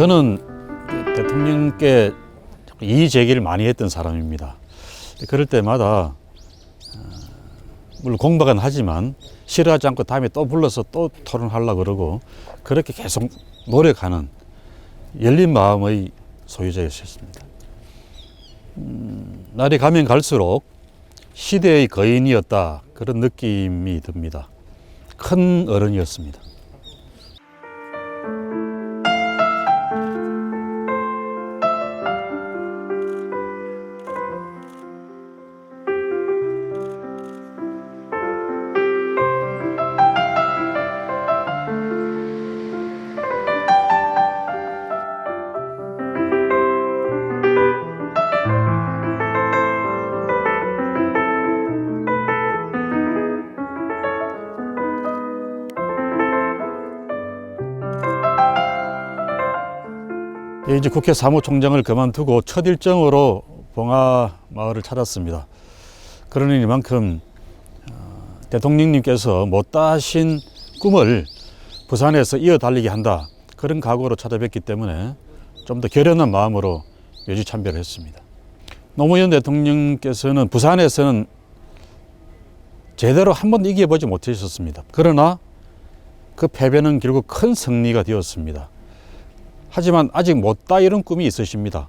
저는 대통령께 이의 제기를 많이 했던 사람입니다. 그럴 때마다 어, 물론 공박은 하지만 싫어하지 않고 다음에 또 불러서 또 토론하려고 그러고 그렇게 계속 노력하는 열린 마음의 소유자였습니다. 음, 날이 가면 갈수록 시대의 거인이었다 그런 느낌이 듭니다. 큰 어른이었습니다. 이제 국회 사무총장을 그만두고 첫 일정으로 봉화 마을을 찾았습니다. 그러니 이만큼 어, 대통령님께서 못다 하신 꿈을 부산에서 이어 달리게 한다. 그런 각오로 찾아뵙기 때문에 좀 더 결연한 마음으로 여지 참배를 했습니다. 노무현 대통령께서는 부산에서는 제대로 한 번도 이겨보지 못하셨습니다. 그러나 그 패배는 결국 큰 승리가 되었습니다. 하지만 아직 못다 이룬 꿈이 있으십니다.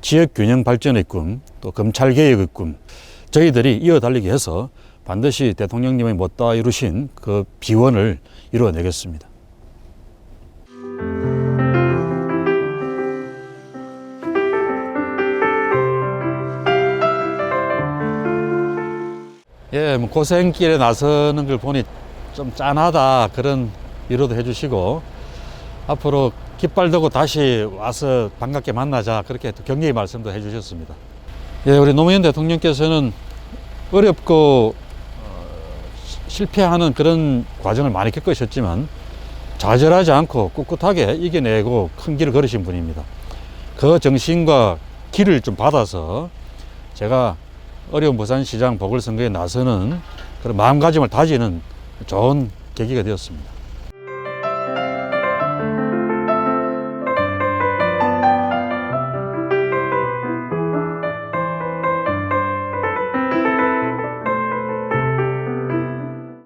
지역 균형 발전의 꿈, 또 검찰 개혁의 꿈, 저희들이 이어달리기 해서 반드시 대통령님의 못다 이루신 그 비원을 이루어내겠습니다. 예, 뭐 고생길에 나서는 걸 보니 좀 짠하다 그런 위로도 해주시고 앞으로 깃발 들고 다시 와서 반갑게 만나자 그렇게 또 격려의 말씀도 해주셨습니다. 예, 우리 노무현 대통령께서는 어렵고 어, 시- 실패하는 그런 과정을 많이 겪으셨지만 좌절하지 않고 꿋꿋하게 이겨내고 큰 길을 걸으신 분입니다. 그 정신과 길을 좀 받아서 제가 어려운 부산시장 보궐선거에 나서는 그런 마음가짐을 다지는 좋은 계기가 되었습니다.